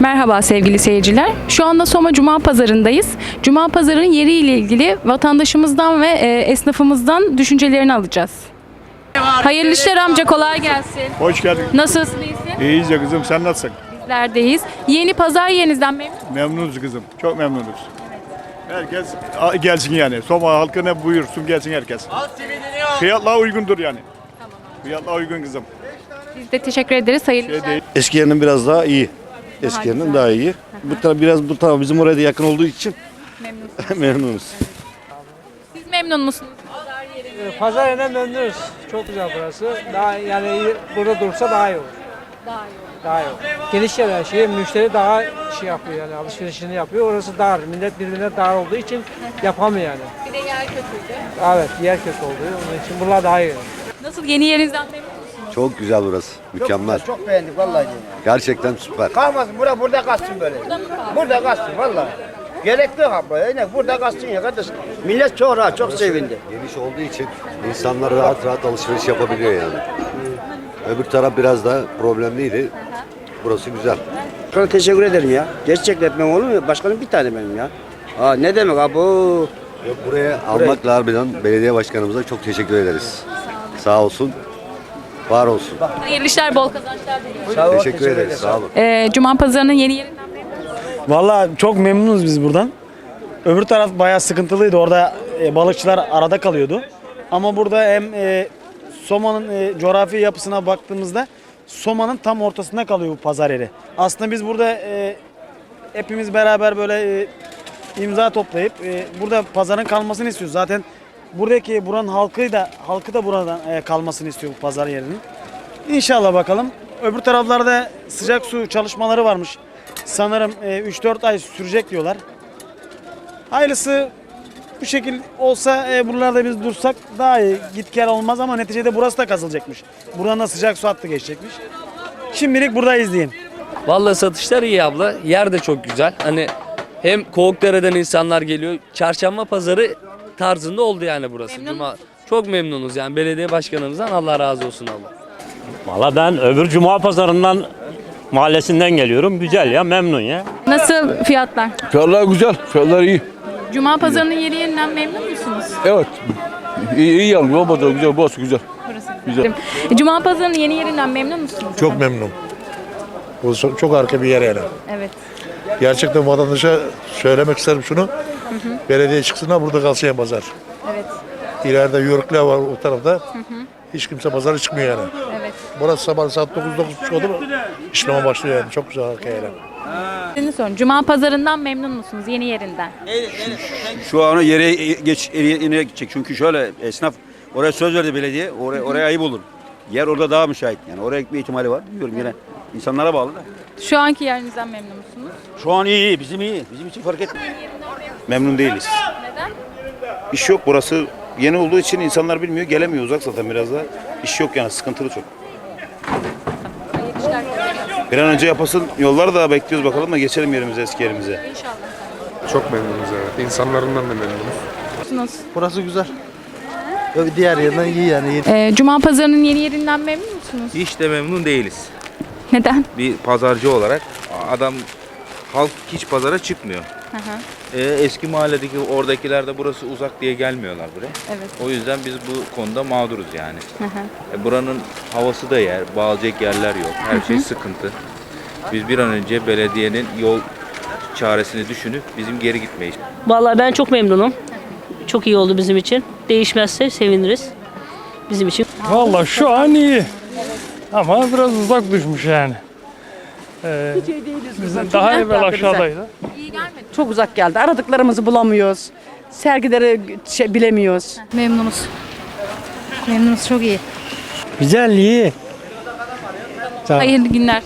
Merhaba sevgili seyirciler. Şu anda Soma Cuma Pazarı'ndayız. Cuma Pazarı'nın yeri ile ilgili vatandaşımızdan ve e, esnafımızdan düşüncelerini alacağız. Hayırlı işler amca kolay gelsin. Hoş geldin. Nasılsın iyisin? İyiyiz ya kızım sen nasılsın? Bizlerdeyiz. Yeni pazar yerinizden memnun Memnunuz kızım. Çok memnunuz. Herkes a- gelsin yani. Soma halkına buyursun gelsin herkes. Fiyatlar uygundur yani. Fiyatlar uygun kızım. Biz de teşekkür ederiz. Hayırlı Şey işler. değil. Eski yerinin biraz daha iyi. Eski yerinin güzel. daha iyi. Bu taraf biraz bu taraf bizim oraya da yakın olduğu için Memnunsunuz. memnunuz. Siz memnun musunuz? Pazar yerinden memnunuz. Çok güzel burası. Daha yani iyi- burada dursa daha iyi olur. Daha iyi olur. Daha iyi olur. Geniş yer her şey. Müşteri daha şey yapıyor yani alışverişini yapıyor. Orası dar. Millet birbirine dar olduğu için yapamıyor yani. Bir de yer kötüydü. Evet yer kötü oluyor. Onun için buralar daha iyi. Nasıl yeni yerinizden memnun musunuz? Çok güzel burası. Mükemmel. Çok beğendik vallahi. Gerçekten süper. Kalmasın bura burada kalsın böyle. Burada kalsın vallahi. Gerek yok abla. Yani burada kalsın ya kardeş. Millet çok rahat, çok sevindi. Geniş olduğu için insanlar rahat rahat alışveriş yapabiliyor yani. Öbür taraf biraz da problemliydi. Burası güzel. Sana teşekkür ederim ya. Gerçekten etmem olur mu? Başkanım bir tane benim ya. Aa, ne demek abi? Buraya almakla harbiden belediye başkanımıza çok teşekkür ederiz. Sağ olsun. Var olsun. Hayırlı işler, bol kazançlar diliyorum. Teşekkür ederiz. Sağ olun. Ee, Cuma Pazarı'nın yeni yerinden memnun musunuz? Valla çok memnunuz biz buradan. Öbür taraf bayağı sıkıntılıydı. Orada e, balıkçılar arada kalıyordu. Ama burada hem e, Soma'nın e, coğrafi yapısına baktığımızda Soma'nın tam ortasında kalıyor bu pazar yeri. Aslında biz burada e, hepimiz beraber böyle e, imza toplayıp e, burada pazarın kalmasını istiyoruz. Zaten buradaki buranın halkı da halkı da buradan e, kalmasını istiyor bu pazar yerinin. İnşallah bakalım. Öbür taraflarda sıcak su çalışmaları varmış. Sanırım e, 3-4 ay sürecek diyorlar. Hayırlısı bu şekil olsa e, buralarda biz dursak daha iyi. Git gel olmaz ama neticede burası da kazılacakmış. Buradan da sıcak su hattı geçecekmiş. Şimdilik buradayız diyeyim. Vallahi satışlar iyi abla. Yer de çok güzel. Hani hem Kovukdere'den insanlar geliyor. Çarşamba pazarı tarzında oldu yani burası. Memnun Cuma. Çok memnunuz yani belediye başkanımızdan Allah razı olsun Allah. Valla ben öbür cuma pazarından mahallesinden geliyorum. Güzel ya memnun ya. Nasıl fiyatlar? Fiyatlar güzel, fiyatlar iyi. Cuma Pazarı'nın yeni yerinden memnun musunuz? Evet. İyi, iyi yani, yol pazarı güzel, burası güzel. Burası Güzel. E, Cuma Pazarı'nın yeni yerinden memnun musunuz? Çok memnun. Bu çok, çok harika bir yer yani. Evet. Gerçekten vatandaşa söylemek isterim şunu. Belediye çıksınlar burada kalsın ya pazar. Evet. İleride yörükler var o tarafta. Hiç kimse pazara çıkmıyor yani. Evet. Burası sabah saat 9-9.30 oldu mu işleme başlıyor yani. Çok güzel harika yani. Sizin sorun. Cuma Pazarı'ndan memnun musunuz? Yeni yerinden. Şu an yere geç yere gidecek. Çünkü şöyle esnaf oraya söz verdi belediye. Oraya oraya ayıp olur. Yer orada daha müsait. Yani oraya gitme ihtimali var. Bilmiyorum yine insanlara bağlı da. Şu anki yerinizden memnun musunuz? Şu an iyi, iyi. Bizim iyi. Bizim için fark etmiyor. Memnun değiliz. Neden? İş yok burası yeni olduğu için insanlar bilmiyor gelemiyor uzak zaten biraz da. İş yok yani sıkıntılı çok. Hayırlı işler. Bir an önce yapasın yollar da bekliyoruz bakalım da geçelim yerimize eski yerimize. İnşallah. Çok memnunuz evet. İnsanlarından da memnunuz. Musunuz? Burası güzel. Yok diğer yerden iyi yani. Ee, Cuma Pazarı'nın yeni yerinden memnun musunuz? Hiç de memnun değiliz. Neden? Bir pazarcı olarak adam halk hiç pazara çıkmıyor. Hı hı. Ee, eski mahalledeki oradakiler de burası uzak diye gelmiyorlar buraya. Evet. O yüzden biz bu konuda mağduruz yani. Hı hı. E, buranın havası da yer, bağlayacak yerler yok. Her şey sıkıntı. Biz bir an önce belediyenin yol çaresini düşünüp bizim geri gitmeyi Vallahi ben çok memnunum. Çok iyi oldu bizim için. Değişmezse seviniriz. Bizim için. Valla şu an iyi. Ama biraz uzak düşmüş yani. Ee, bizim daha evvel aşağıdaydı. İyi gelmedi. Çok uzak geldi. Aradıklarımızı bulamıyoruz. Sergileri şey, bilemiyoruz. Memnunuz. Memnunuz çok iyi. Güzel iyi. Hayırlı günler.